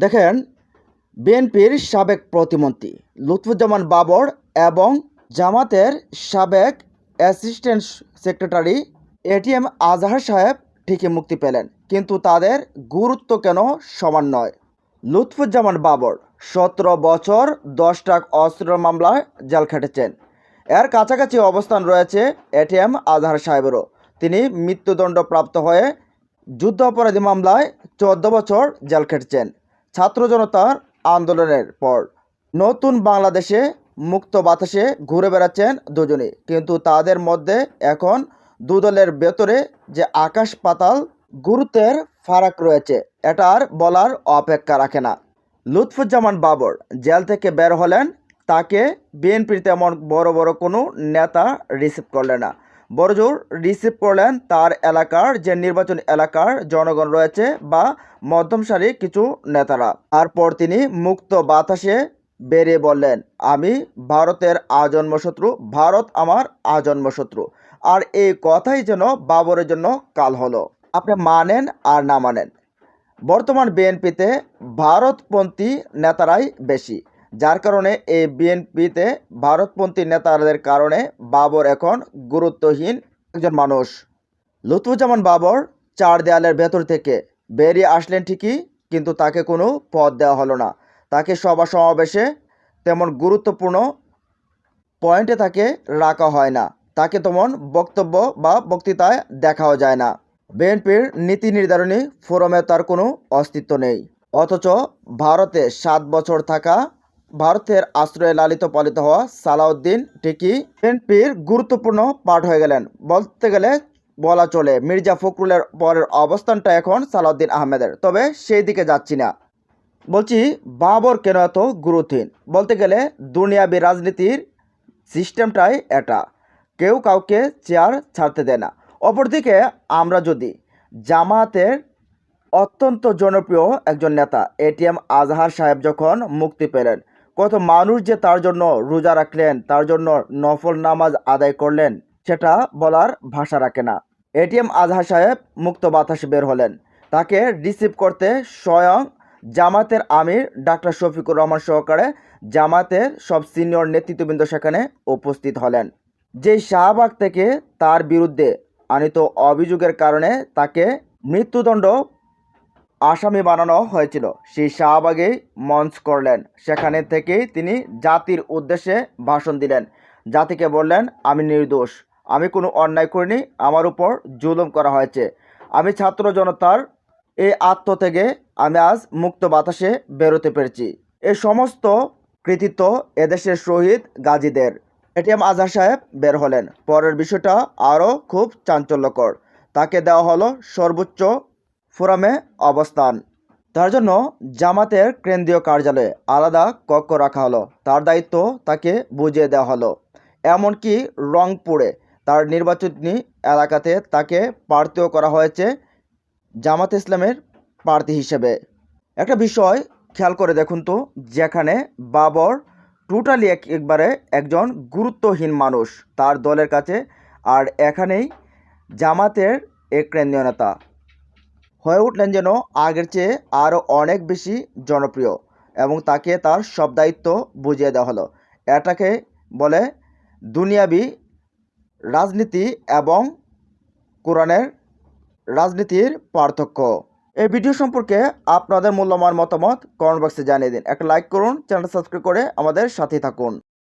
দেখেন, বিএনপির সাবেক প্রতিমন্ত্রী লুৎফুজ্জামান বাবর এবং জামাতের সাবেক অ্যাসিস্ট্যান্ট সেক্রেটারি এটিএম আজহার সাহেব ঠিকই মুক্তি পেলেন, কিন্তু তাদের গুরুত্ব কেন সমান নয়। লুৎফুজ্জামান বাবর সতেরো বছর দশ টাক অস্ত্র মামলায় জেল খেটেছেন। এর কাছাকাছি অবস্থান রয়েছে এটিএম আজহার সাহেবেরও। তিনি মৃত্যুদণ্ডপ্রাপ্ত হয়ে যুদ্ধ অপরাধী মামলায় চোদ্দ বছর জেল খেটেছেন। ছাত্র জনতার আন্দোলনের পর। নতুন বাংলাদেশে মুক্ত বাতাসে ঘুরে বেড়াচ্ছেন দুজনে কিন্তু তাদের মধ্যে এখন দুদলের ভেতরে যে আকাশ পাতাল, গুরুত্বের ফারাক রয়েছে, এটা আর বলার অপেক্ষা রাখে না। লুৎফুজ্জামান বাবর জেল থেকে বের হলেন, তাকে বিএনপির তেমন বড় বড় কোনো নেতা রিসিভ করলেন না। বড়জোর রিসিভ করলেন তার এলাকার যে নির্বাচন এলাকার জনগণ রয়েছে বা মধ্যম সারির কিছু নেতারা। তারপর তিনি মুক্ত বাতাসে বেরিয়ে বললেন, আমি ভারতের আজন্ম শত্রু, ভারত আমার আজন্ম শত্রু। আর এই কথাই যেন বাবরের জন্য কাল হলো। আপনি মানেন আর না মানেন। বর্তমান বিএনপিতে ভারতপন্থী নেতারাই বেশি। যার কারণে এই বিএনপিতে ভারতপন্থী নেতাদের কারণে বাবর এখন গুরুত্বহীন একজন মানুষ। লুৎফুজ্জামান বাবর চার দেয়ালের ভেতর থেকে বেরিয়ে আসলেন ঠিকই, কিন্তু তাকে কোনো পদ দেওয়া হলো না। তাকে সভা সমাবেশে তেমন গুরুত্বপূর্ণ পয়েন্টে তাকে রাখা হয় না। তাকে তেমন বক্তব্য বা বক্তৃতায় দেখাও যায় না। বিএনপির নীতি নির্ধারণী ফোরামে তার কোনো অস্তিত্ব নেই। অথচ ভারতে সাত বছর থাকা ভারতের আশ্রয়ে লালিত পালিত হওয়া সালাউদ্দিন ঠিকই বিএনপির গুরুত্বপূর্ণ পাঠ হয়ে গেলেন। বলতে গেলে বলা চলে, মির্জা ফখরুলের পরের অবস্থানটা এখন সালাউদ্দিন আহমেদের। তবে সেই দিকে যাচ্ছি না। বলছি, বাবর কেন এত গুরুত্বহীন? বলতে গেলে দুনিয়াবি রাজনীতির সিস্টেমটাই এটা। কেউ কাউকে চেয়ার ছাড়তে দেয় না। অপরদিকে আমরা যদি জামাতের অত্যন্ত জনপ্রিয় একজন নেতা এটিএম আজহার সাহেব যখন মুক্তি পেলেন কত মানুষ যে তার জন্য রোজা রাখলেন, তার জন্য নফল নামাজ আদায় করলেন, সেটা বলার ভাষা রাখে না। এটিএম আজহার সাহেব মুক্ত বাতাসে বের হলেন। তাকে রিসিভ করতে স্বয়ং জামাতের আমির ডাক্তার শফিকুর রহমান সহকারে জামাতের সব সিনিয়র নেতৃত্ববৃন্দ সেখানে উপস্থিত হলেন। যেই শাহবাগ থেকে তার বিরুদ্ধে আনিত অভিযোগের কারণে তাকে মৃত্যুদণ্ড আসামি বানানো হয়েছিল। সেই শাহবাগেই মঞ্চ করলেন। সেখানে থেকেই তিনি জাতির উদ্দেশ্যে ভাষণ দিলেন। জাতিকে বললেন, আমি নির্দোষ। আমি কোনো অন্যায় করিনি। আমার উপর জুলুম করা হয়েছে। আমি ছাত্র জনতার এই আত্ম থেকে আমি আজ মুক্ত বাতাসে বেরোতে পেরেছি। এ সমস্ত কৃতিত্ব এদেশের শহীদ গাজীদের। এটিএম আজহার সাহেব বের হলেন। পরের বিষয়টা আরও খুব চাঞ্চল্যকর। তাকে দেওয়া হলো সর্বোচ্চ ফোরামে অবস্থান। তার জন্য জামাতের কেন্দ্রীয় কার্যালয়ে আলাদা কক্ষ রাখা হলো। তার দায়িত্ব তাকে বুঝিয়ে দেওয়া হলো। এমনকি রংপুরে তার নির্বাচনী এলাকাতে তাকে প্রার্থীও করা হয়েছে জামাত ইসলামের প্রার্থী হিসেবে। একটা বিষয় খেয়াল করে দেখুন তো, যেখানে বাবর টোটালি এক একবারে একজন গুরুত্বহীন মানুষ তার দলের কাছে, আর এখানেই জামাতের এক কেন্দ্রীয় নেতা। হয়ে উঠলেন যেন আগের চেয়ে আরও অনেক বেশি জনপ্রিয় এবং তাকে তার সব দায়িত্ব বুঝিয়ে দেওয়া হলো। এটাকে বলে দুনিয়াবি রাজনীতি এবং কোরআনের রাজনীতির পার্থক্য। এই ভিডিও সম্পর্কে আপনাদের মূল্যবান মতামত কমেন্ট বক্সে জানিয়ে দিন। একটা লাইক করুন, চ্যানেলটা সাবস্ক্রাইব করে আমাদের সাথেই থাকুন।